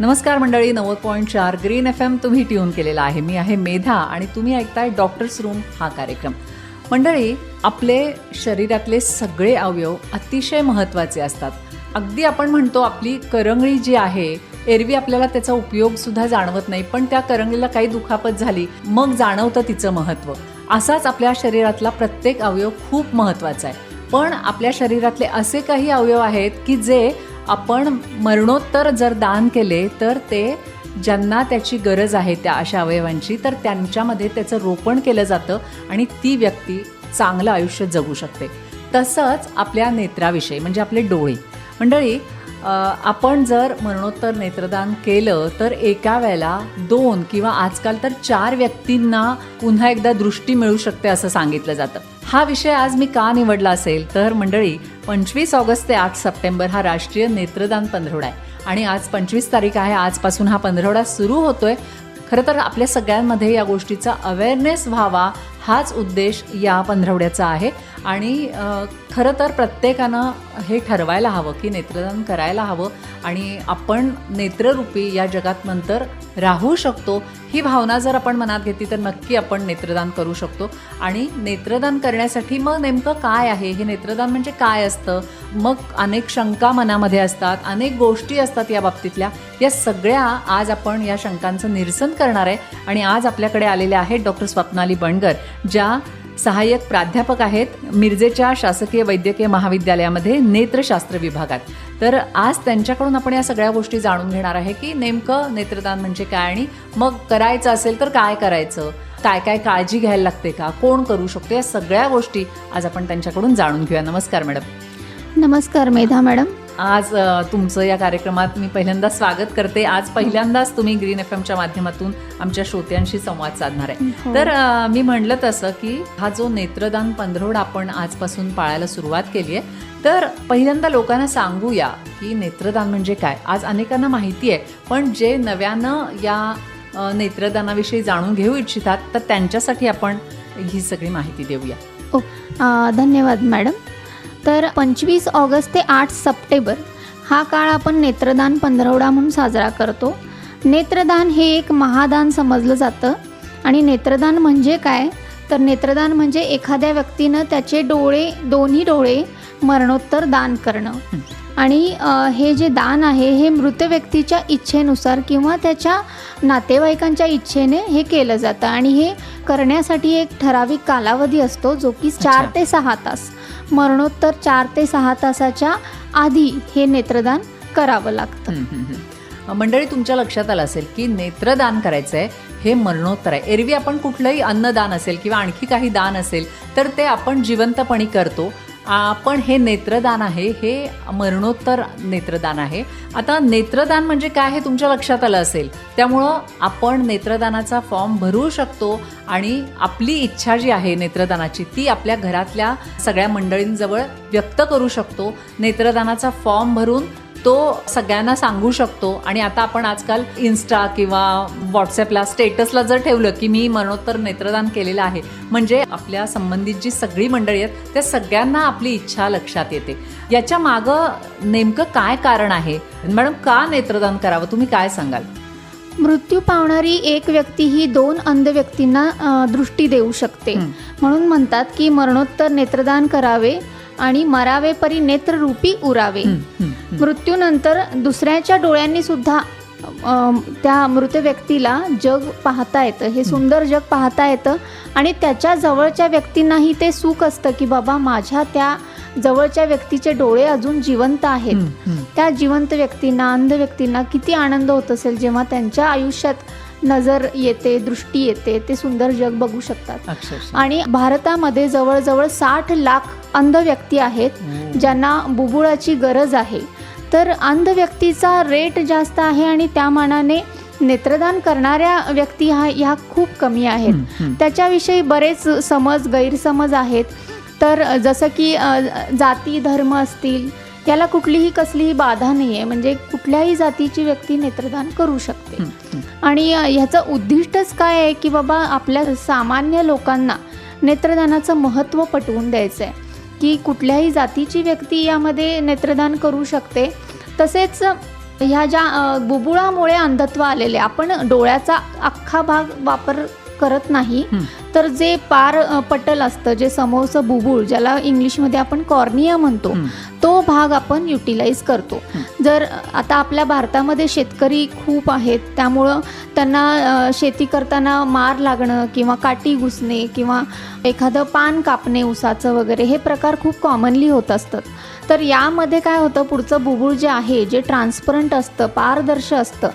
नमस्कार मंडळी नव्वद पॉईंट चार ग्रीन एफ एम तुम्ही ट्यून केलेला आहे. मी आहे मेधा आणि तुम्ही ऐकताय डॉक्टर्स रूम हा कार्यक्रम. मंडळी आपले शरीरातले सगळे अवयव अतिशय महत्त्वाचे असतात. अगदी आपण म्हणतो आपली करंगळी जी आहे एरवी आपल्याला त्याचा उपयोग सुद्धा जाणवत नाही पण त्या करंगळीला काही दुखापत झाली मग जाणवतं तिचं महत्त्व. असाच आपल्या शरीरातला प्रत्येक अवयव खूप महत्त्वाचा आहे. पण आपल्या शरीरातले असे काही अवयव आहेत की जे आपण मरणोत्तर जर दान केले तर ते ज्यांना त्याची गरज आहे त्या अशा अवयवांची तर त्यांच्यामध्ये त्याचं रोपण केलं जातं आणि ती व्यक्ती चांगलं आयुष्य जगू शकते. तसंच आपल्या नेत्राविषयी म्हणजे आपले डोळे. मंडळी आपण जर मरणोत्तर नेत्रदान केलं तर एका वेळेला दोन किंवा आजकाल तर चार व्यक्तींना पुन्हा एकदा दृष्टी मिळू शकते असं सांगितलं जातं. हा विषय आज मी का निवडला असेल? तर मंडळी पंचवीस ऑगस्ट ते आठ सप्टेंबर हा राष्ट्रीय नेत्रदान पंधरवडा आहे. आणि आज पंचवीस तारीख आहे आजपासून हा पंधरवडा सुरू होतोय. खरं तर आपल्या सगळ्यांमध्ये या गोष्टीचा अवेअरनेस व्हावा हाच उद्देश या पंधरवड्याचा आहे. आणि खरं तर प्रत्येकानं हे ठरवायला हवं की नेत्रदान करायला हवं आणि आपण नेत्ररूपी या जगात नंतर राहू शकतो. ही भावना जर आपण मनात घेतली तर नक्की आपण नेत्रदान करू शकतो. आणि नेत्रदान करण्यासाठी मग नेमकं काय आहे? हे नेत्रदान म्हणजे काय असतं? मग अनेक शंका मनामध्ये असतात अनेक गोष्टी असतात या बाबतीतल्या. या सगळ्या आज आपण या शंकांचं निरसन करणार आहे. आणि आज आपल्याकडे आलेल्या आहेत डॉक्टर स्वप्नाली बणगर ज्या सहाय्यक प्राध्यापक आहेत मिरजेच्या शासकीय वैद्यकीय महाविद्यालयामध्ये नेत्रशास्त्र विभागात. तर आज त्यांच्याकडून आपण या सगळ्या गोष्टी जाणून घेणार आहे की नेमकं नेत्रदान म्हणजे काय आणि मग करायचं असेल तर काय करायचं? काय काय काळजी घ्यायला लागते का? कोण करू शकतो? या सगळ्या गोष्टी आज आपण त्यांच्याकडून जाणून घेऊया. नमस्कार मॅडम. नमस्कार मेधा मॅडम. आज तुमचं या कार्यक्रमात मी पहिल्यांदा स्वागत करते. आज पहिल्यांदाच तुम्ही ग्रीन एफ एमच्या माध्यमातून आमच्या श्रोत्यांशी संवाद साधणार आहे. हो. तर मी म्हणलं तसं की हा जो नेत्रदान पंधरवडा आपण आजपासून पाळायला सुरुवात केली आहे तर पहिल्यांदा लोकांना सांगूया की नेत्रदान म्हणजे काय? आज अनेकांना माहिती आहे पण जे नव्यानं या नेत्रदानाविषयी जाणून घेऊ इच्छितात तर त्यांच्यासाठी आपण ही सगळी माहिती देऊया. ओ अ, धन्यवाद मॅडम. तर पंचवीस ऑगस्ट ते आठ सप्टेंबर हा काळ आपण नेत्रदान पंधरवडा म्हणून साजरा करतो. नेत्रदान हे एक महादान समजलं जातं. आणि नेत्रदान म्हणजे काय? तर नेत्रदान म्हणजे एखाद्या व्यक्तीनं त्याचे डोळे दोन्ही डोळे मरणोत्तर दान करणं. आणि हे जे दान आहे हे मृत व्यक्तीच्या इच्छेनुसार किंवा त्याच्या नातेवाईकांच्या इच्छेने हे केलं जातं. आणि हे करण्यासाठी एक ठराविक कालावधी असतो जो की चार. ते सहा तास. मरणोत्तर चार ते सहा तासाच्या आधी हे नेत्रदान करावं लागतं. मंडळी तुमच्या लक्षात आलं असेल की नेत्रदान करायचं आहे हे मरणोत्तर आहे. एरवी आपण कुठलंही अन्नदान असेल किंवा आणखी काही दान असेल तर ते आपण जिवंतपणी करतो. आपण हे नेत्रदान आहे हे मरणोत्तर नेत्रदान आहे. आता नेत्रदान म्हणजे काय हे तुमच्या लक्षात आलं असेल. त्यामुळं आपण नेत्रदानाचा फॉर्म भरू शकतो आणि आपली इच्छा जी आहे नेत्रदानाची ती आपल्या घरातल्या सगळ्या मंडळींजवळ व्यक्त करू शकतो. नेत्रदानाचा फॉर्म भरून तो सगळ्यांना सांगू शकतो. आणि आता आपण आजकाल इन्स्टा किंवा व्हॉट्सॲपला स्टेटसला जर ठेवलं की मी मरणोत्तर नेत्रदान केलेलं आहे म्हणजे आपल्या संबंधित जी सगळी मंडळी आहेत त्या सगळ्यांना आपली इच्छा लक्षात येते. याच्या मागं नेमकं काय कारण आहे? मॅडम का नेत्रदान करावं? तुम्ही काय सांगाल? मृत्यू पावणारी एक व्यक्ती ही दोन अंध व्यक्तींना दृष्टी देऊ शकते. म्हणून म्हणतात की मरणोत्तर नेत्रदान करावे आणि मरावे परी नेत्ररूपी उरावे. मृत्यूनंतर दुसऱ्याच्या डोळ्यांनी सुद्धा त्या मृत व्यक्तीला जग पाहता येतं हे सुंदर जग पाहता येतं आणि त्याच्या जवळच्या व्यक्तींनाही ते सुख असतं की बाबा माझ्या त्या जवळच्या व्यक्तीचे डोळे अजून जिवंत आहेत. त्या जिवंत व्यक्तींना अंध व्यक्तींना किती आनंद होत असेल जेव्हा त्यांच्या आयुष्यात नजर येते दृष्टी येते ते सुंदर जग बघू शकतात. आणि भारतामध्ये जवळजवळ साठ लाख अंध व्यक्ती आहेत. ज्यांना बुबुळाची गरज आहे. तर अंध व्यक्तीचा रेट जास्त आहे आणि त्या मानाने नेत्रदान करणाऱ्या व्यक्ती हा ह्या खूप कमी आहेत. त्याच्याविषयी बरेच समज गैरसमज आहेत. तर जसं की जाती धर्म असतील याला कुठलीही कसलीही बाधा नाही आहे म्हणजे कुठल्याही जातीची व्यक्ती नेत्रदान करू शकते. आणि ह्याचं उद्दिष्टच काय आहे की बाबा आपल्या सामान्य लोकांना नेत्रदानाचं महत्त्व पटवून द्यायचं आहे की कुठल्याही जातीची व्यक्ती यामध्ये नेत्रदान करू शकते. तसेच ह्या ज्या बुबुळामुळे अंधत्व आलेले आपण डोळ्याचा अख्खा भाग वापर करत नाही. तर जे पार पटल असतं जे समोरचं बुबुळ ज्याला इंग्लिशमध्ये आपण कॉर्निया म्हणतो. तो भाग आपण युटिलाइज करतो जर आता आपल्या भारतामध्ये शेतकरी खूप आहेत त्यामुळं त्यांना शेती करताना मार लागणं किंवा काठी घुसणे किंवा एखादं पान कापणे उसाचं वगैरे हे प्रकार खूप कॉमनली होत असतात तर यामध्ये काय होतं पुढचं बुबुळ जे आहे जे ट्रान्सपरंट असतं पारदर्श असतं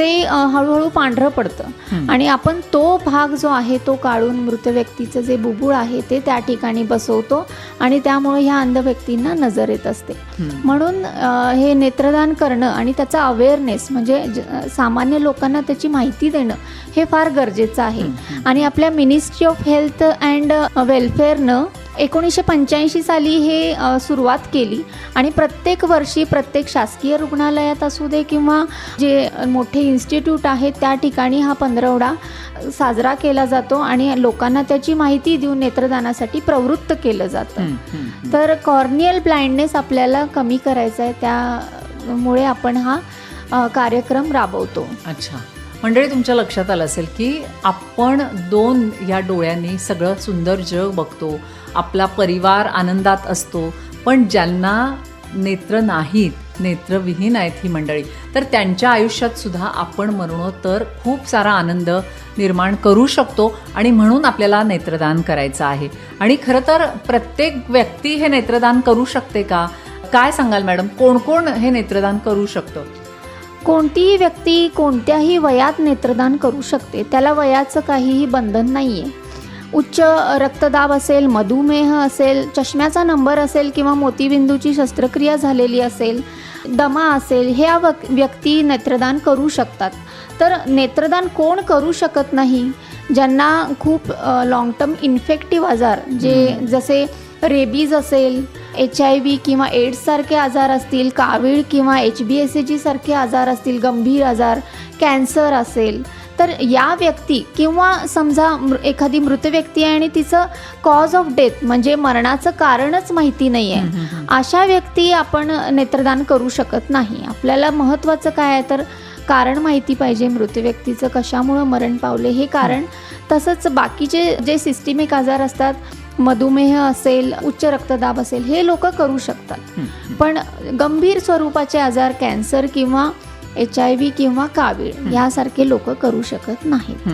ते हळूहळू पांढरं पडतं. आणि आपण तो भाग जो आहे तो काढून मृत व्यक्तीचं जे बुबुळ आहे ते त्या ठिकाणी बसवतो आणि त्यामुळे ह्या अंध व्यक्तींना नजर येत असते. म्हणून हे नेत्रदान करणं आणि त्याचा अवेअरनेस म्हणजे ज- सामान्य लोकांना त्याची माहिती देणं हे फार गरजेचं आहे. आणि आपल्या मिनिस्ट्री ऑफ हेल्थ अँड वेलफेअरनं एकोणीसशे पंच्याऐंशी साली हे सुरुवात केली. आणि प्रत्येक वर्षी प्रत्येक शासकीय रुग्णालयात असू दे किंवा जे मोठे इन्स्टिट्यूट आहेत त्या ठिकाणी हा पंधरवडा साजरा केला जातो आणि लोकांना त्याची माहिती देऊन नेत्रदानासाठी प्रवृत्त केलं जातं. तर कॉर्नियल ब्लाइंडनेस आपल्याला कमी करायचा आहे त्यामुळे आपण हा कार्यक्रम राबवतो. अच्छा. मंडळी तुमच्या लक्षात आलं असेल की आपण दोन या डोळ्यांनी सगळं सुंदर जग बघतो. आपला परिवार आनंदात असतो पण ज्यांना नेत्र नाहीत नेत्रविहीन आहेत ही मंडळी तर त्यांच्या आयुष्यात सुद्धा आपण मरणोत्तर खूप सारा आनंद निर्माण करू शकतो आणि म्हणून आपल्याला नेत्रदान करायचं आहे. आणि खरं तर प्रत्येक व्यक्ती हे नेत्रदान करू शकते का? काय सांगाल मॅडम? कोण कोण हे नेत्रदान करू शकतं? कोणतीही व्यक्ती कोणत्याही वयात नेत्रदान करू शकते त्याला वयाचं काहीही बंधन नाही आहे उच्च रक्तदाब असेल मधुमेह असेल चष्म्याचा नंबर असेल किंवा मोतीबिंदूची शस्त्रक्रिया झालेली असेल दमा असेल ह्या वक व्यक्ती नेत्रदान करू शकतात. तर नेत्रदान कोण करू शकत नाही? ज्यांना खूप लाँग टर्म इन्फेक्टिव्ह आजार जे जसे रेबीज असेल एच आय व्ही किंवा एड्ससारखे आजार असतील कावीळ किंवा एच बी एस जी सारखे आजार असतील गंभीर आजार कॅन्सर असेल तर या व्यक्ती किंवा समजा मृ एखादी मृत व्यक्ती आहे आणि तिचं कॉज ऑफ डेथ म्हणजे मरणाचं कारणच माहिती नाही आहे अशा व्यक्ती आपण नेत्रदान करू शकत नाही. आपल्याला महत्त्वाचं काय आहे? तर कारण माहिती पाहिजे मृत व्यक्तीचं कशामुळं मरण पावले हे कारण तसंच बाकीचे जे सिस्टिमिक आजार असतात मधुमेह असेल उच्च रक्तदाब असेल हे लोक करू शकतात. पण गंभीर स्वरूपाचे आजार कॅन्सर किंवा एच आय व्ही किंवा कावीळ यासारखे लोक करू शकत नाहीत.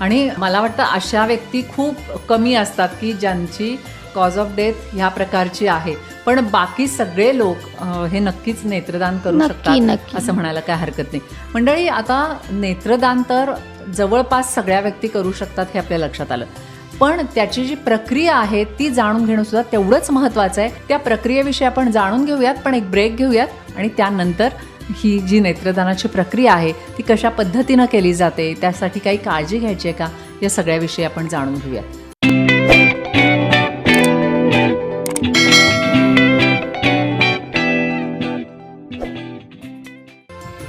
आणि मला वाटतं अशा व्यक्ती खूप कमी असतात की ज्यांची कॉज ऑफ डेथ ह्या प्रकारची आहे. पण बाकी सगळे लोक हे नक्कीच नेत्रदान करू शकतात. असं म्हणायला काय हरकत नाही. मंडळी आता नेत्रदान तर जवळपास सगळ्या व्यक्ती करू शकतात हे आपल्या लक्षात आलं. पण त्याची जी प्रक्रिया आहे ती जाणून घेणं सुद्धा तेवढंच महत्त्वाचं आहे. त्या प्रक्रियेविषयी आपण जाणून घेऊयात पण एक ब्रेक घेऊयात आणि त्यानंतर ही जी नेत्रदानाची प्रक्रिया आहे ती कशा पद्धतीनं केली जाते त्यासाठी काही काळजी घ्यायची आहे का? या सगळ्याविषयी आपण जाणून घेऊयात.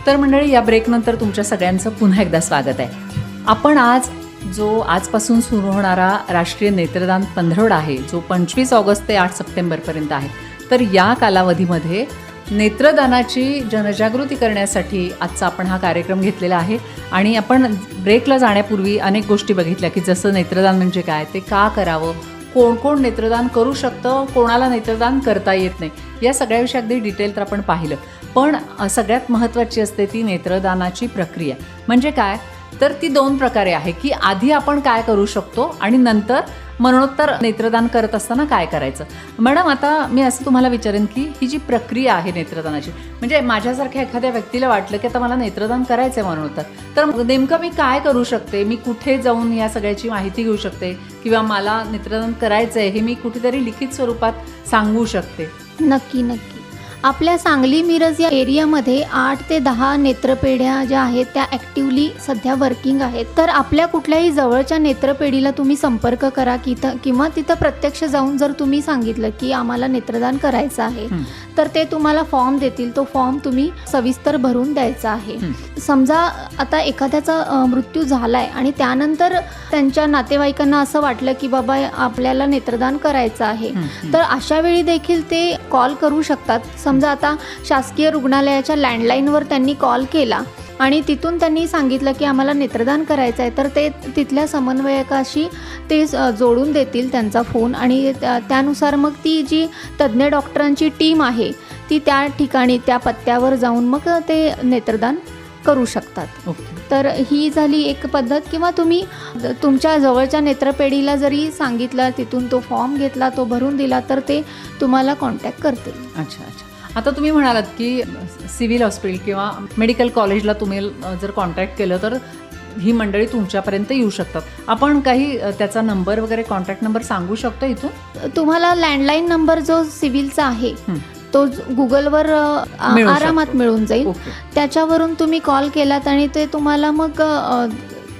तर मंडळी या ब्रेकनंतर तुमच्या सगळ्यांचं पुन्हा एकदा स्वागत आहे. आपण आज जो आजपासून सुरू होणारा राष्ट्रीय नेत्रदान पंधरवडा आहे जो पंचवीस ऑगस्ट ते आठ सप्टेंबरपर्यंत आहे तर या कालावधीमध्ये नेत्रदानाची जनजागृती करण्यासाठी आजचा आपण हा कार्यक्रम घेतलेला आहे. आणि आपण ब्रेकला जाण्यापूर्वी अनेक गोष्टी बघितल्या की जसं नेत्रदान म्हणजे काय ते का करावं कोण कोण नेत्रदान करू शकतं कोणाला नेत्रदान करता येत नाही या सगळ्याविषयी अगदी डिटेल तर आपण पाहिलं. पण सगळ्यात महत्त्वाची असते ती नेत्रदानाची प्रक्रिया. म्हणजे काय? तर ती दोन प्रकारे आहे की आधी आपण काय करू शकतो आणि नंतर मरणोत्तर नेत्रदान करत असताना काय करायचं. मॅडम आता मी असं तुम्हाला विचारेन की ही जी प्रक्रिया आहे नेत्रदानाची म्हणजे माझ्यासारख्या एखाद्या व्यक्तीला वाटलं की आता मला नेत्रदान करायचं आहे मरणोत्तर तर नेमकं मी काय करू शकते? मी कुठे जाऊन या सगळ्याची माहिती घेऊ शकते? किंवा मला नेत्रदान करायचं आहे हे मी कुठेतरी लिखित स्वरूपात सांगू शकते? नक्की नक्की. आपल्या सांगली मिरज या एरियामध्ये आठ ते दहा नेत्रपेढ्या ज्या आहेत त्या ॲक्टिवली सध्या वर्किंग आहेत तर आपल्या कुठल्याही जवळच्या नेत्रपेढीला तुम्ही संपर्क करा की किंवा तिथं प्रत्यक्ष जाऊन जर तुम्ही सांगितलं की आम्हाला नेत्रदान करायचं आहे. तर ते तुम्हाला फॉर्म देतील तो फॉर्म तुम्ही सविस्तर भरून द्यायचा आहे. समजा आता एखाद्याचा मृत्यू झालाय आणि त्यानंतर त्यांच्या नातेवाईकांना असं वाटलं की बाबा आपल्याला नेत्रदान करायचं आहे. तर अशा वेळी देखील ते कॉल करू शकतात समजा आता शासकीय रुग्णालयाच्या लँडलाईनवर त्यांनी कॉल केला आणि तिथून त्यांनी सांगितलं की आम्हाला नेत्रदान करायचं आहे तर ते तिथल्या समन्वयकाशी ते जोडून देतील त्यांचा फोन आणि त्या- त्यानुसार मग ती जी तज्ज्ञ डॉक्टरांची टीम आहे ती त्या ठिकाणी त्या पत्त्यावर जाऊन मग ते नेत्रदान करू शकतात. ओके. तर ही झाली एक पद्धत किंवा तुम्ही तुमच्या जवळच्या नेत्रपेढीला जरी सांगितलं तिथून तो फॉर्म घेतला तो भरून दिला तर ते तुम्हाला कॉन्टॅक्ट करतील. अच्छा अच्छा. आता तुम्ही म्हणालात की सिव्हिल हॉस्पिटल किंवा मेडिकल कॉलेजला तुम्ही जर कॉन्टॅक्ट केलं तर ही मंडळी तुमच्यापर्यंत येऊ शकतात आपण काही त्याचा नंबर वगैरे कॉन्टॅक्ट नंबर सांगू शकतो इथून तुम्हाला लँडलाईन नंबर जो सिव्हिलचा आहे. तो गुगलवर आरामात. मिळून जाईल त्याच्यावरून तुम्ही कॉल केलात आणि ते तुम्हाला मग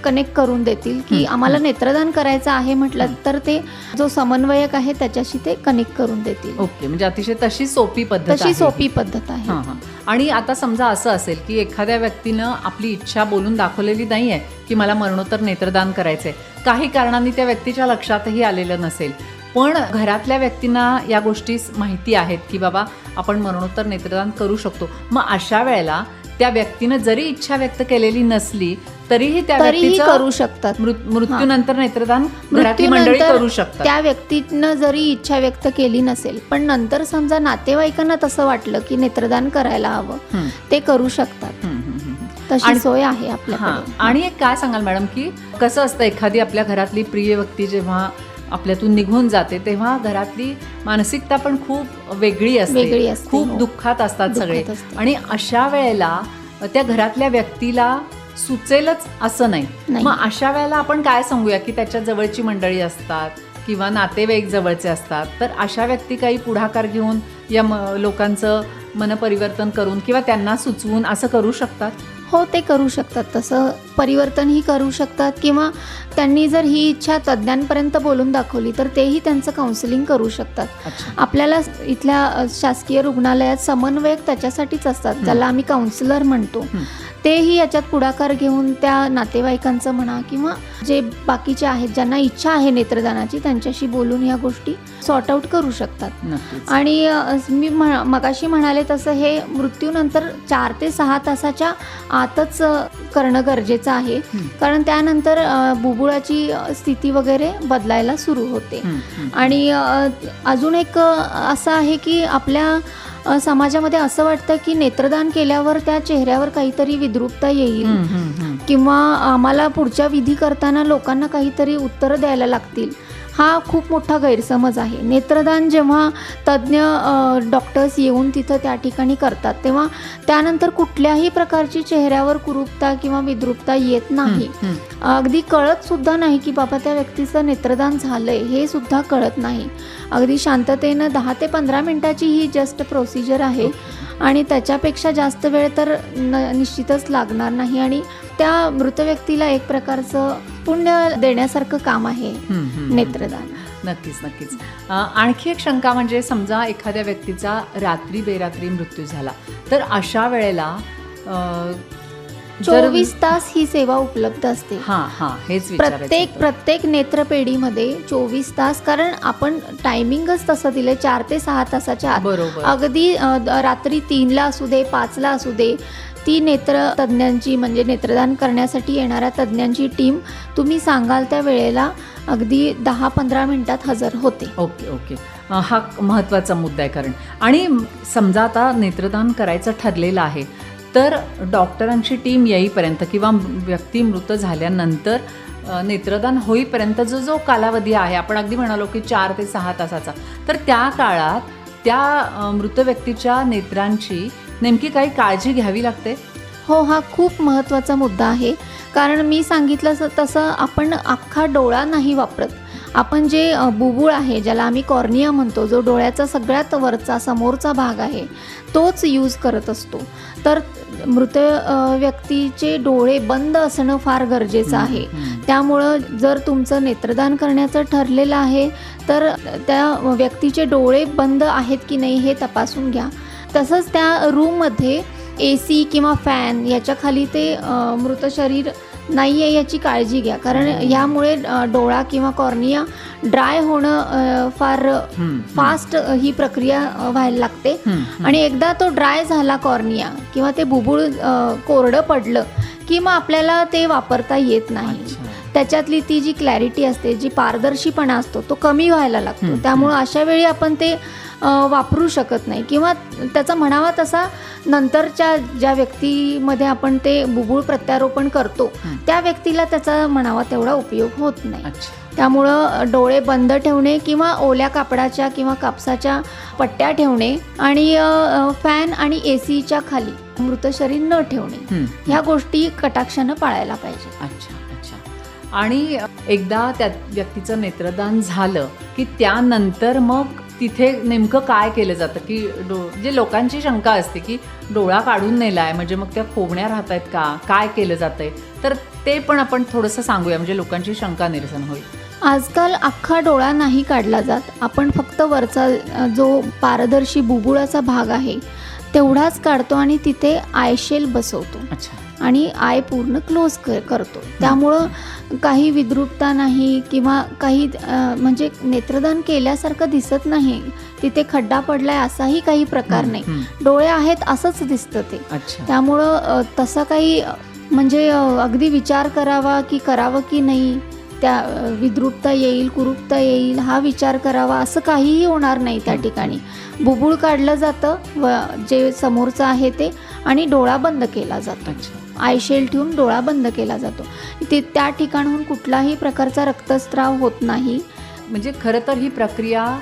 कनेक्ट करून देतील की आम्हाला. नेत्रदान करायचं आहे म्हटलं. तर ते जो समन्वयक आहे त्याच्याशी ते कनेक्ट करून देतील ओके म्हणजे अतिशय तशी सोपी पद्धत तशी आहे. सोपी पद्धत आहे हां हां आणि आता समजा असं असेल की एखाद्या व्यक्तीनं आपली इच्छा बोलून दाखवलेली नाही आहे की मला मरणोत्तर नेत्रदान करायचंय काही कारणांनी त्या व्यक्तीच्या लक्षातही आलेलं नसेल पण घरातल्या व्यक्तींना या गोष्टी माहिती आहेत की बाबा आपण मरणोत्तर नेत्रदान करू शकतो मग अशा वेळेला त्या व्यक्तीनं जरी इच्छा व्यक्त केलेली नसली तरीही त्या तरीही व्यक्तीचं करू शकतात. मृत- मृत्यूनंतर नेत्रदान घरातली मंडळी मृत्यूनंतर करू शकतात. त्या व्यक्तीनं जरी इच्छा व्यक्त केली नसेल पण नंतर समजा नातेवाईकांना तसं वाटलं की नेत्रदान करायला हवं हं, ते करू शकतात. हं, हं, हं, हं. तशी आणि- सोय आहे हां. आपल्याकडे आणि एक काय सांगाल मॅडम की कसं असतं एखादी आपल्या घरातली प्रिय व्यक्ती जेव्हा आपल्यातून निघून जाते तेव्हा घरातली मानसिकता पण खूप वेगळी असते. वेगळी असते, खूप हो. दुःखात असतात दुःखात सगळे. असते. आणि अशा वेळेला त्या घरातल्या व्यक्तीला सुचेलच असं नाही. मग अशा वेळेला आपण काय सांगूया की त्याच्या जवळची मंडळी असतात किंवा नातेवाईक जवळचे असतात? तर अशा व्यक्ती काही पुढाकार घेऊन या म- लोकांचं मनपरिवर्तन करून किंवा त्यांना सुचवून असं करू शकतात? हो ते करू शकतात. तसं परिवर्तनही करू शकतात किंवा त्यांनी जर ही इच्छा तज्ज्ञांपर्यंत बोलून दाखवली तर तेही त्यांचं काउन्सिलिंग करू शकतात. आपल्याला इथल्या शासकीय रुग्णालयात समन्वयक त्याच्यासाठीच असतात ज्याला आम्ही काउन्सिलर म्हणतो. तेही याच्यात पुढाकार घेऊन त्या नातेवाईकांचं म्हणा किंवा जे बाकीचे आहेत ज्यांना इच्छा आहे नेत्रदानाची त्यांच्याशी बोलून ह्या गोष्टी सॉर्ट आऊट करू शकतात आणि मी मगाशी म्हणाले तसं हे मृत्यूनंतर चार ते सहा तासाच्या आतच करणं गरजेचं आहे. कारण त्यानंतर बुबुळाची स्थिती वगैरे बदलायला सुरू होते. आणि अजून एक असं आहे की आपल्या समाजामध्ये असं वाटतं की नेत्रदान केल्यावर त्या चेहऱ्यावर काहीतरी विद्रुपता येईल. किंवा आम्हाला पुढच्या विधी करताना लोकांना काहीतरी उत्तरं द्यायला लागतील हा खूप मोठा गैरसमज आहे. नेत्रदान जेव्हा तज्ज्ञ डॉक्टर्स येऊन तिथं त्या ठिकाणी करतात तेव्हा त्यानंतर कुठल्याही प्रकारची चेहऱ्यावर कुरूपता किंवा विद्रुपता येत नाही. अगदी कळत सुद्धा नाही की बाबा त्या व्यक्तीचं नेत्रदान झालंय हे सुद्धा कळत नाही. अगदी शांततेनं दहा ते पंधरा मिनिटाची ही जस्ट प्रोसिजर आहे. आणि त्याच्यापेक्षा जास्त वेळ तर न निश्चितच लागणार नाही. आणि त्या मृत व्यक्तीला एक प्रकारचं पुण्य देण्यासारखं काम आहे. नेत्रदान. नक्कीच नक्कीच. आणखी एक शंका म्हणजे समजा एखाद्या व्यक्तीचा रात्री बेरात्री मृत्यू झाला तर अशा वेळेला चोवीस तास ही सेवा उपलब्ध असते. हां हां हेच प्रत्येक. प्रत्येक नेत्रपेढीमध्ये चोवीस तास कारण आपण टायमिंगच तसं दिलंय चार ते सहा तासाच्या अगदी रात्री तीनला असू दे पाचला असू दे ती नेत्र तज्ज्ञांची म्हणजे नेत्रदान करण्यासाठी येणाऱ्या तज्ज्ञांची टीम तुम्ही सांगाल त्या वेळेला अगदी दहा पंधरा मिनिटात हजर होते. Okay okay. हा महत्त्वाचा मुद्दा आहे कारण. आणि समजा आता नेत्रदान करायचं ठरलेलं आहे तर डॉक्टरांची टीम येईपर्यंत किंवा व्यक्ती मृत झाल्यानंतर नेत्रदान होईपर्यंत जो जो कालावधी आहे आपण अगदी म्हणालो की चार ते सहा तासाचा तर त्या काळात त्या मृत व्यक्तीच्या नेत्रांची नेमकी काही काळजी घ्यावी लागते? हो हा खूप महत्त्वाचा मुद्दा आहे. कारण मी सांगितलं तसं आपण अख्खा डोळा नाही वापरत. आपण जे बुबुळ आहे ज्याला आम्ही कॉर्निया म्हणतो जो डोळ्याचा सगळ्यात वरचा समोरचा भाग आहे तोच यूज करत असतो. तर मृत व्यक्तीचे डोळे बंद असणं फार गरजेचं आहे. त्यामुळं जर तुमचं नेत्रदान करण्याचं ठरलेलं आहे तर त्या व्यक्तीचे डोळे बंद आहेत की नाही हे तपासून घ्या तसंच त्या रूममध्ये ए सी किंवा फॅन याच्या खाली ते मृत शरीर नाही आहे याची काळजी घ्या. कारण ह्यामुळे अ, डोळा किंवा कॉर्निया ड्राय होणं फार फास्ट ही प्रक्रिया व्हायला लागते. आणि एकदा तो ड्राय झाला कॉर्निया किंवा ते बुबुळ कोरडं पडलं की मग आपल्याला ते वापरता येत नाही. त्याच्यातली ती जी क्लॅरिटी असते जी पारदर्शीपणा असतो तो कमी व्हायला लागतो. त्यामुळं अशा वेळी आपण ते वापरू शकत नाही. किंवा त्याचा म्हणावा तसा नंतरच्या ज्या व्यक्तीमध्ये आपण ते बुबुळ प्रत्यारोपण करतो. त्या व्यक्तीला त्याचा म्हणावा तेवढा उपयोग होत नाही. त्यामुळं डोळे बंद ठेवणे किंवा ओल्या कापडाच्या किंवा कापसाच्या पट्ट्या ठेवणे आणि फॅन आणि ए सीच्या खाली मृत शरीर न ठेवणे. ह्या गोष्टी कटाक्षानं पाळायला पाहिजे. अच्छा अच्छा. आणि एकदा त्या व्यक्तीचं नेत्रदान झालं की त्यानंतर मग तिथे नेमकं काय केलं जातं? की डो जे लोकांची शंका असते की डोळा काढून नेलाय म्हणजे मग त्या खोबण्या राहत आहेत का? काय केलं जातंय? तर ते पण आपण थोडंसं सांगूया म्हणजे लोकांची शंका निरसन होईल. आजकाल अख्खा डोळा नाही काढला जात. आपण फक्त वरचा जो पारदर्शी बुबुळाचा भाग आहे तेवढाच काढतो आणि तिथे आयशेल बसवतो. अच्छा. आणि आय पूर्ण क्लोज कर करतो. त्यामुळं काही विद्रुपता नाही किंवा काही म्हणजे नेत्रदान केल्यासारखं दिसत नाही. तिथे खड्डा पडलाय असाही काही प्रकार नाही. डोळे आहेत असंच दिसतं ते. त्यामुळं तसा काही म्हणजे अगदी विचार करावा की करावं की नाही त्या विद्रुपता येईल कुरूपता येईल हा विचार करावा असं काहीही होणार नाही त्या ठिकाणी. बुबुळ काढलं जातं व जे समोरचं आहे ते आणि डोळा बंद केला जातो. आयशेल ठेवून डोळा बंद केला जातो. ते त्या ठिकाणहून कुठलाही प्रकारचा रक्तस्राव होत नाही. म्हणजे खरं तर ही प्रक्रिया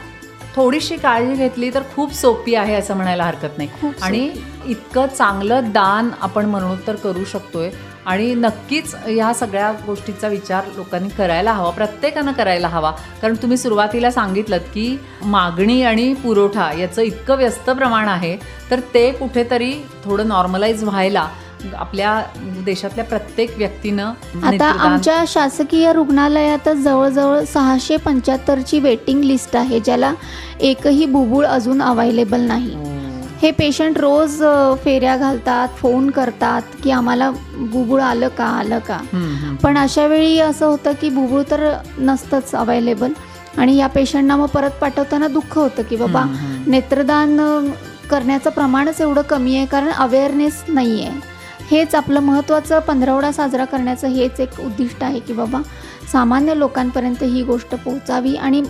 थोडीशी काळजी घेतली तर खूप सोपी आहे असं म्हणायला हरकत नाही. खूप आणि इतकं चांगलं दान आपण म्हणून तर करू शकतोय. आणि नक्कीच ह्या सगळ्या गोष्टीचा विचार लोकांनी करायला हवा प्रत्येकानं करायला हवा. कारण तुम्ही सुरुवातीला सांगितलं की मागणी आणि पुरवठा याचं इतकं व्यस्त प्रमाण आहे तर ते कुठेतरी थोडं नॉर्मलाइज व्हायला आपल्या देशातल्या प्रत्येक व्यक्तीनं आता आमच्या शासकीय रुग्णालयातच जवळजवळ सहाशे पंच्याहत्तरची वेटिंग लिस्ट आहे ज्याला एकही बुबुळ अजून अवेलेबल नाही हो. पेशंट रोज फेऱ्या घालतात फोन करतात की आम्हाला बुबुळ आलं का आलं का. पण अशा वेळी असं होतं की बुबुळ तर नसतंच अवेलेबल आणि या पेशंटना मग परत पाठवताना दुःख होतं की बाबा. नेत्रदान करण्याचं प्रमाणच एवढं कमी आहे कारण अवेअरनेस नाही आहे हेच आपलं महत्त्वाचं पंधरवडा साजरा करण्याचं हेच एक उद्दिष्ट आहे की बाबा सामान्य लोकांपर्यंत ही गोष्ट पोहोचावी आणि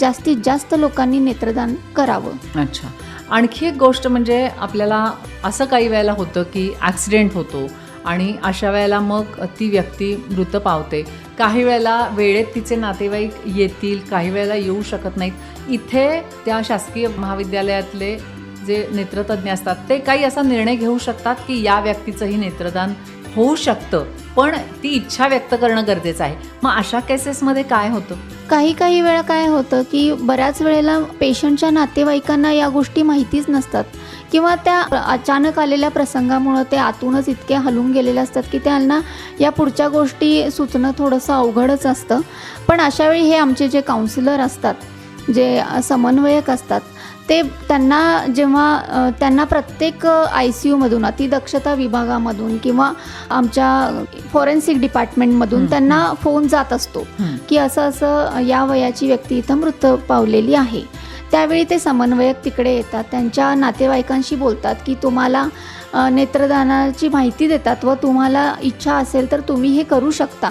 जास्तीत जास्त लोकांनी नेत्रदान करावं. अच्छा. आणखी एक गोष्ट म्हणजे आपल्याला असं काही वेळेला होतं की ॲक्सिडेंट होतो आणि अशा वेळेला मग ती व्यक्ती मृत पावते. काही वेळेला वेळेत तिचे नातेवाईक येतील काही वेळेला येऊ शकत नाहीत. इथे त्या शासकीय महाविद्यालयातले जे नेत्रतज्ञ असतात ते काही असा निर्णय घेऊ शकतात की या व्यक्तीचंही नेत्रदान होऊ शकतं. पण ती इच्छा व्यक्त करणं गरजेचं आहे. मग अशा केसेसमध्ये काय होतं? काही काही वेळा काय होतं की बऱ्याच वेळेला पेशंटच्या नातेवाईकांना या गोष्टी माहितीच नसतात. किंवा त्या अचानक आलेल्या प्रसंगामुळं ते आतूनच इतके हलून गेलेले असतात की त्यांना या पुढच्या गोष्टी सुचणं थोडंसं अवघडच असतं. पण अशावेळी हे आमचे जे काउन्सिलर असतात जे समन्वयक असतात ते त्यांना जेव्हा त्यांना प्रत्येक आय सी यूमधून अतिदक्षता विभागामधून किंवा आमच्या फॉरेन्सिक डिपार्टमेंटमधून त्यांना फोन जात असतो की असं असं या वयाची व्यक्ती इथं मृत पावलेली आहे. त्यावेळी ते समन्वयक तिकडे येतात त्यांच्या नातेवाईकांशी बोलतात की तुम्हाला नेत्रदानाची माहिती देतात व तुम्हाला इच्छा असेल तर तुम्ही हे करू शकता.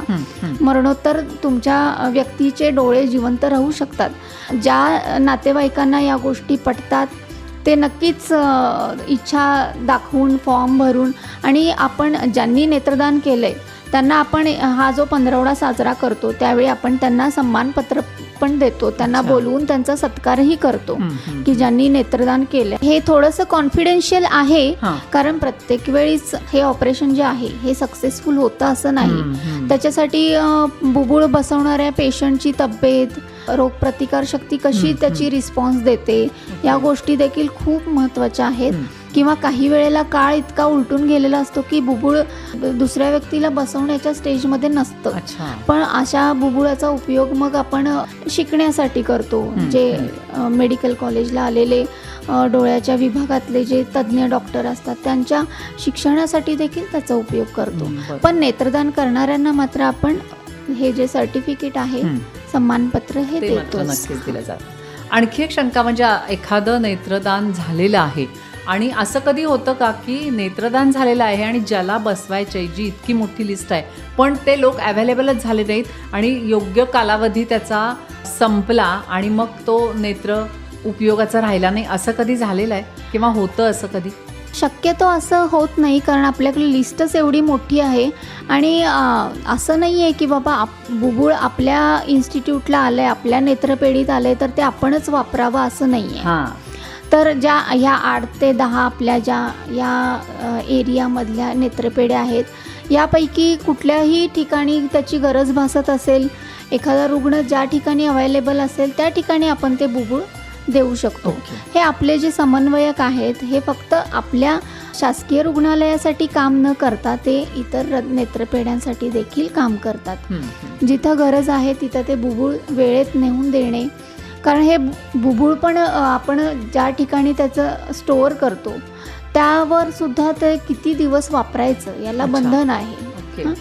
मरणोत्तर तुमच्या व्यक्तीचे डोळे जिवंत राहू शकतात ज्या नातेवाईकांना या गोष्टी पटतात ते नक्कीच इच्छा दाखवून फॉर्म भरून आणि आपण ज्यांनी नेत्रदान केलं आहे त्यांना आपण हा जो पंधरवडा साजरा करतो त्यावेळी आपण त्यांना सन्मानपत्र पण देतो त्यांना. बोलवून त्यांचा सत्कारही करतो. की ज्यांनी नेत्रदान केलं हे थोडंसं कॉन्फिडेन्शियल आहे. कारण प्रत्येक वेळीच हे ऑपरेशन जे आहे हे सक्सेसफुल होतं असं नाही. त्याच्यासाठी बुबुळ बसवणाऱ्या पेशंटची तब्येत रोगप्रतिकारशक्ती कशी त्याची रिस्पॉन्स देते या गोष्टी देखील खूप महत्त्वाच्या आहेत. किंवा काही वेळेला काळ इतका उलटून गेलेला असतो की बुबुळ दुसऱ्या व्यक्तीला बसवण्याच्या स्टेजमध्ये नसतं. पण अशा बुबुळाचा उपयोग मग आपण शिकण्यासाठी करतो. जे मेडिकल कॉलेजला आलेले डोळ्याच्या विभागातले जे तज्ज्ञ डॉक्टर असतात त्यांच्या शिक्षणासाठी देखील त्याचा उपयोग करतो. पण नेत्रदान करणाऱ्यांना मात्र आपण हे जे सर्टिफिकेट आहे. सन्मानपत्र हे देतो नक्कीच दिलं जातं. आणखी एक शंका म्हणजे एखादं नेत्रदान झालेलं आहे आणि असं कधी होतं का की नेत्रदान झालेलं आहे आणि ज्याला बसवायचे जी इतकी मोठी लिस्ट आहे. पण ते लोक अवेलेबलच झाले नाहीत आणि योग्य कालावधी त्याचा संपला आणि मग तो नेत्र उपयोगाचा राहिला नाही. असं कधी झालेलं आहे किंवा होतं असं कधी? शक्यतो असं होत नाही कारण आपल्याकडे लिस्टच एवढी मोठी आहे आणि असं नाही आहे की बाबा आप बुबुळ आपल्या इन्स्टिट्यूटला आलं आहे आपल्या नेत्रपेढीत आलं आहे तर ते आपणच वापरावं असं नाही आहे. हां. तर ज्या ह्या आठ ते दहा आपल्या ज्या या एरियामधल्या नेत्रपेढ्या आहेत यापैकी कुठल्याही ठिकाणी त्याची गरज भासत असेल एखादा रुग्ण ज्या ठिकाणी अवेलेबल असेल त्या ठिकाणी आपण ते बुबुळ देऊ शकतो. ओके. हे आपले जे समन्वयक आहेत हे फक्त आपल्या शासकीय रुग्णालयासाठी काम न करता ते इतर नेत्रपेढ्यांसाठी देखील काम करतात. हं. जिथं गरज आहे तिथं ते बुबुळ वेळेत नेऊन देणे कारण हे बुबुळ पण आपण ज्या ठिकाणी त्याचं स्टोअर करतो त्यावर सुद्धा ते किती दिवस वापरायचं याला. बंधन आहे?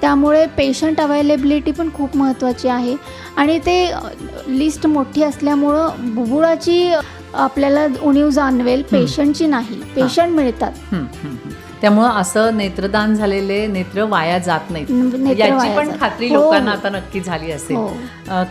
त्यामुळे पेशंट अवेलेबिलिटी पण खूप महत्त्वाची आहे आणि ते लिस्ट मोठी असल्यामुळं बुबुळाची आपल्याला उणीव जाणवेल पेशंटची नाही पेशंट मिळतात. त्यामुळं असं नेत्रदान झालेले नेत्र वाया जात नाहीत नेत्र याची पण. खात्री हो, लोकांना. आता नक्की झाली असेल हो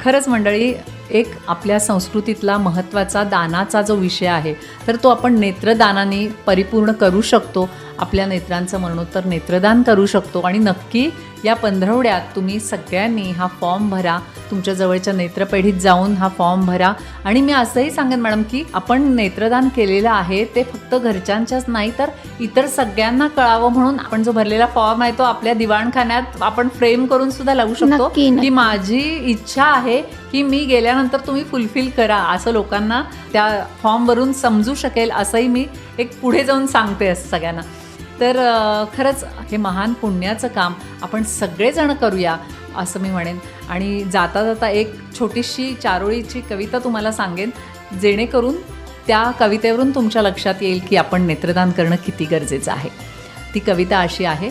खरंच मंडळी एक आपल्या संस्कृतीतला महत्त्वाचा दानाचा जो विषय आहे तर तो आपण नेत्रदानाने परिपूर्ण करू शकतो. आपल्या नेत्रांचं मरणोत्तर नेत्रदान करू शकतो. आणि नक्की या पंधरवड्यात तुम्ही सगळ्यांनी हा फॉर्म भरा. तुमच्या जवळच्या नेत्रपेढीत जाऊन हा फॉर्म भरा. आणि मी असंही सांगेन मॅडम की आपण नेत्रदान केलेलं आहे ते फक्त घरच्यांच्याच नाही तर इतर सगळ्यांना कळावं म्हणून आपण जो भरलेला फॉर्म आहे तो आपल्या दिवाणखान्यात आपण फ्रेम करून सुद्धा लावू शकतो. की माझी इच्छा आहे की मी गेल्यानंतर तुम्ही फुलफिल करा असं लोकांना त्या फॉर्मवरून समजू शकेल असंही मी एक पुढे जाऊन सांगते असं सगळ्यांना. तर खरंच हे महान पुण्याचं काम आपण सगळेजण करूया असं मी म्हणेन. आणि जाता जाता एक छोटीशी चारोळीची कविता तुम्हाला सांगेन जेणेकरून त्या कवितेवरून तुमच्या लक्षात येईल की आपण नेत्रदान करणं किती गरजेचं आहे. ती कविता अशी आहे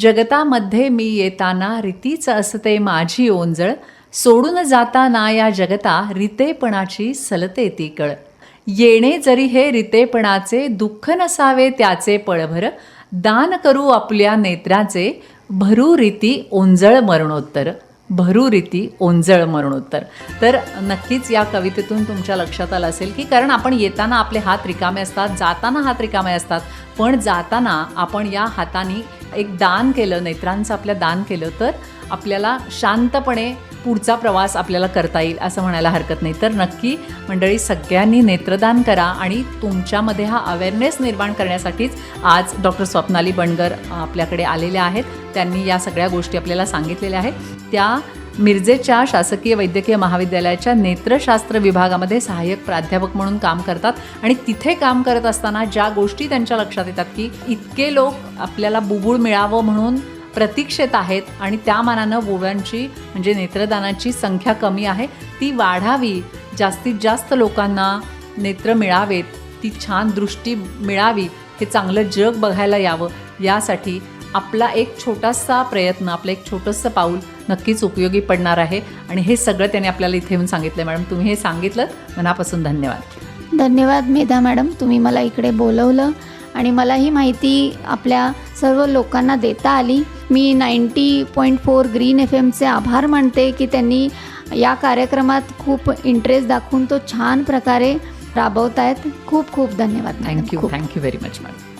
जगतामध्ये मी येताना रीतीच असते माझी ओंजळ सोडून जाताना या जगता रितेपणाची सलते ती कळ. येणे जरी हे रितेपणाचे दुःख नसावे त्याचे पळभर दान करू आपल्या नेत्राचे भरू रीती ओंजळ मरणोत्तर भरू रीती ओंजळ मरणोत्तर. तर नक्कीच या कवितेतून तुमच्या लक्षात आलं असेल की कारण आपण येताना आपले हात रिकामे असतात जाताना हात रिकामे असतात पण जाताना आपण या हाताने एक दान केलं नेत्रांचं आपल्या दान केलं तर आपल्याला शांतपणे पुढचा प्रवास आपल्याला करता येईल असं म्हणायला हरकत नाही. तर नक्की मंडळी सगळ्यांनी नेत्रदान करा आणि तुमच्यामध्ये हा अवेअरनेस निर्माण करण्यासाठीच आज डॉक्टर स्वप्नाली बंडगर आपल्याकडे आलेल्या आहेत. त्यांनी या सगळ्या गोष्टी आपल्याला सांगितलेल्या आहेत. त्या मिरजेच्या शासकीय वैद्यकीय महाविद्यालयाच्या नेत्रशास्त्र विभागामध्ये सहाय्यक प्राध्यापक म्हणून काम करतात आणि तिथे काम करत असताना ज्या गोष्टी त्यांच्या लक्षात येतात की इतके लोक आपल्याला बुबुळ मिळावं म्हणून प्रतीक्षेत आहेत आणि त्या मानानं बोव्यांची म्हणजे नेत्रदानाची संख्या कमी आहे. ती वाढावी. जास्तीत जास्त लोकांना नेत्र मिळावेत. ती छान दृष्टी मिळावी. हे चांगलं जग बघायला यावं. यासाठी आपला एक छोटासा प्रयत्न आपलं एक छोटंसं पाऊल नक्कीच उपयोगी पडणार आहे. आणि हे सगळं त्याने आपल्याला इथे येऊन सांगितलं मॅडम तुम्ही हे सांगितलं मनापासून धन्यवाद. धन्यवाद मेधा मॅडम. तुम्ही मला इकडे बोलवलं आणि मला ही माहिती आपल्या सर्व लोकांना देता आली. मी ninety point four Green F एमचे आभार मानते की त्यांनी या कार्यक्रमात खूप इंटरेस्ट दाखवून तो छान प्रकारे राबवत आहेत खूप खूप धन्यवाद thank you thank you very much ma'am